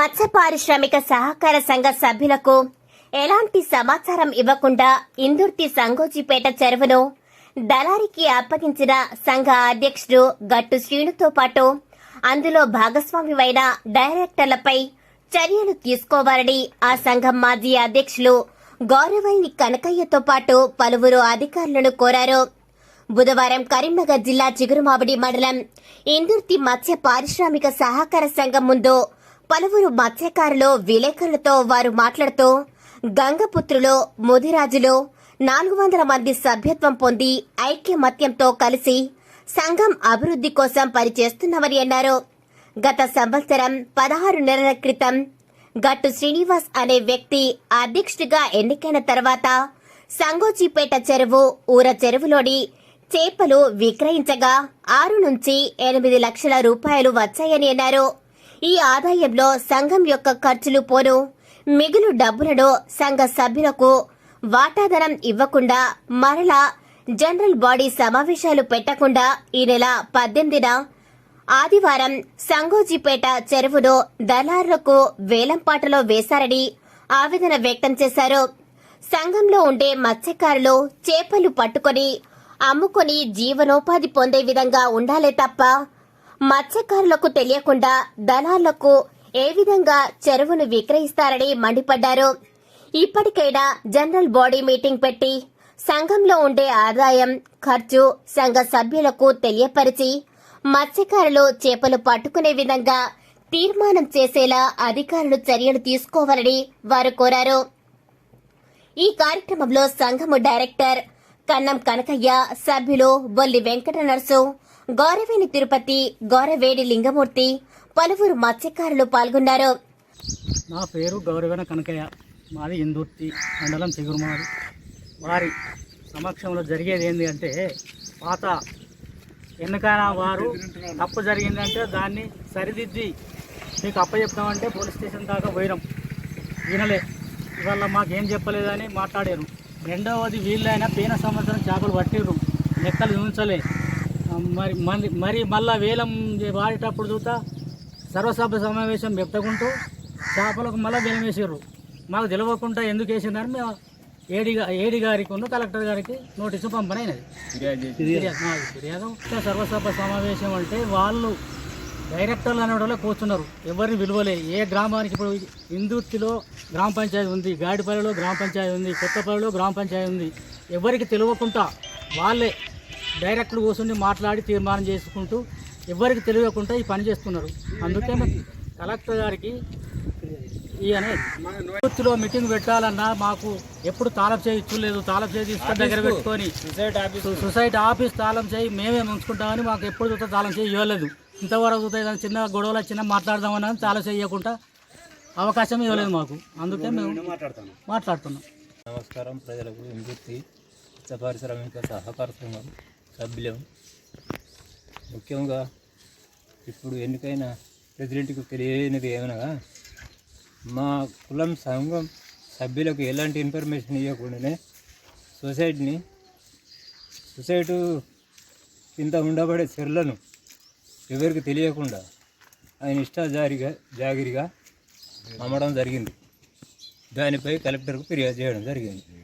మత్స్య పారిశ్రామిక సహకార సంఘ సభ్యులకు ఎలాంటి సమాచారం ఇవ్వకుండా ఇందుర్తి సంగోజిపేట చెరువును దళారికి అప్పగించిన సంఘ అధ్యక్షుడు గట్టు శ్రీనుతో పాటు అందులో భాగస్వామ్యమైన డైరెక్టర్లపై చర్యలు తీసుకోవాలని ఆ సంఘం మాజీ అధ్యక్షులు గౌరవైని కనకయ్యతో పాటు పలువురు అధికారులను కోరారు. బుధవారం కరీంనగర్ జిల్లా చిగురుమామిడి మండలం ఇందుర్తి మత్స్య పారిశ్రామిక సహకార సంఘం ముందు పలువురు మత్స్యకారులు విలేకరులతో వారు మాట్లాడుతూ గంగపుత్రులో ముదిరాజులో నాలుగు వందల మంది సభ్యత్వం పొంది ఐక్యమత్యంతో కలిసి సంఘం అభివృద్ధి కోసం పనిచేస్తున్నామని అన్నారు. గత సంవత్సరం పదహారు నెలల క్రితం గట్టు శ్రీనివాస్ అనే వ్యక్తి అధ్యక్షుడిగా ఎన్నికైన తర్వాత సంగోచిపేట చెరువు ఊర చెరువులోని చేపలు విక్రయించగా ఆరు నుంచి ఎనిమిది లక్షల రూపాయలు వచ్చాయని అన్నారు. ఈ ఆదాయంలో సంఘం యొక్క ఖర్చులు పోను. మిగులు డబ్బులను సంఘ సభ్యులకు వాటాధనం ఇవ్వకుండా మరలా జనరల్ బాడీ సమావేశాలు పెట్టకుండా ఈ నెల పద్దెనిమిదిన ఆదివారం సంగోజీపేట చెరువును దళారులకు వేలంపాటలో వేశారని ఆవేదన వ్యక్తం చేశారు. సంఘంలో ఉండే మత్స్యకారులు చేపలు పట్టుకొని అమ్ముకొని జీవనోపాధి పొందే విధంగా ఉండాలే తప్ప మత్స్యకారులకు తెలియకుండా దళాలకు ఏ విధంగా చెరువును విక్రయిస్తారని మండిపడ్డారు. ఇప్పటికైనా జనరల్ బాడీ మీటింగ్ పెట్టి సంఘంలో ఉండే ఆదాయం ఖర్చు సంఘ సభ్యులకు తెలియపరిచి మత్స్యకారులు చేపలు పట్టుకునే విధంగా తీర్మానం చేసేలా అధికారులు చర్యలు తీసుకోవాలని వారు కోరారు. ఈ కార్యక్రమంలో సంఘము డైరెక్టర్ కన్నం కనకయ్య సభ్యులు బొల్లి వెంకట నర్సు గౌరవేణి తిరుపతి గౌరవేణి లింగమూర్తి పలువురు మత్స్యకారులు పాల్గొన్నారు. నా పేరు గౌరవన కనకయ్య. మాది ఇందుర్తి మండలం చిగురుమారు. వారి సమక్షంలో జరిగేది ఏంటి అంటే పాత ఎన్నికైన వారు తప్పు జరిగిందంటే దాన్ని సరిదిద్ది మీకు అప్పచెప్తామంటే పోలీస్ స్టేషన్ దాకా పోయినాం. వినలే. ఇవాళ మాకేం చెప్పలేదని మాట్లాడారు. రెండవది వీళ్ళైనా పీన సంవత్సరం చేపలు పట్టిర్రు. లెక్కలు చూపించలే మరి మరి మరి మళ్ళా వేలం వాడేటప్పుడు చూస్తా సర్వసభ సమావేశం పెట్టుకుంటూ చేపలకు మళ్ళీ వేలం వేసారు మాకు తెలియకుండా ఎందుకు వేసిందని మేము ఏడి ఏడి గారికి ఉన్న కలెక్టర్ గారికి నోటీసు పంపనైనది. ఫిర్యాదు సర్వసభ సమావేశం అంటే వాళ్ళు డైరెక్టర్లు అనే వాళ్ళు కూర్చున్నారు. ఎవరిని విలువలే. ఏ గ్రామానికి ఇప్పుడు ఇందుర్తిలో గ్రామ పంచాయతీ ఉంది గాడిపల్లిలో గ్రామ పంచాయతీ ఉంది కొత్తపల్లిలో గ్రామ పంచాయతీ ఉంది. ఎవరికి తెలియకుండా వాళ్ళే డైరెక్ట్లు కూర్చుని మాట్లాడి తీర్మానం చేసుకుంటూ ఎవరికి తెలియకుండా ఈ పని చేస్తున్నారు. అందుకే కలెక్టర్ గారికి ఈ అనేది ఇందుర్తిలో మీటింగ్ పెట్టాలన్నా మాకు ఎప్పుడు తాళం చేయి ఇచ్చలేదు. తాళం చేయి తీసుకొని దగ్గర పెట్టుకొని సొసైటీ ఆఫీస్ తాళం చేయి మేమే ఉంచుకుంటామని మాకు ఎప్పుడు చూస్తే తాళం చేయి ఇవ్వలేదు. ఇంతవరకు చూస్తే చిన్న గొడవలు వచ్చినా మాట్లాడదామని తాళం చేయకుండా అవకాశం ఇవ్వలేదు మాకు. అందుకే మేము మాట్లాడుతున్నాం. నమస్కారం. ప్రజలకు ఉత్సవ పారిశ్రామిక సహకార సంఘం సభ్యులం ముఖ్యంగా ఇప్పుడు ఎన్నికైన ప్రెసిడెంట్కి తెలియనిది ఏమనగా మా కులం సంఘం సభ్యులకు ఎలాంటి ఇన్ఫర్మేషన్ ఇవ్వకుండానే సొసైటీని సొసైటీ కింద ఉండబడే చెర్లను ఎవరికి తెలియకుండా ఆయన ఇష్టాజారిగా జాగిరిగా అమ్మడం జరిగింది. దానిపై కలెక్టర్కు ఫిర్యాదు చేయడం జరిగింది.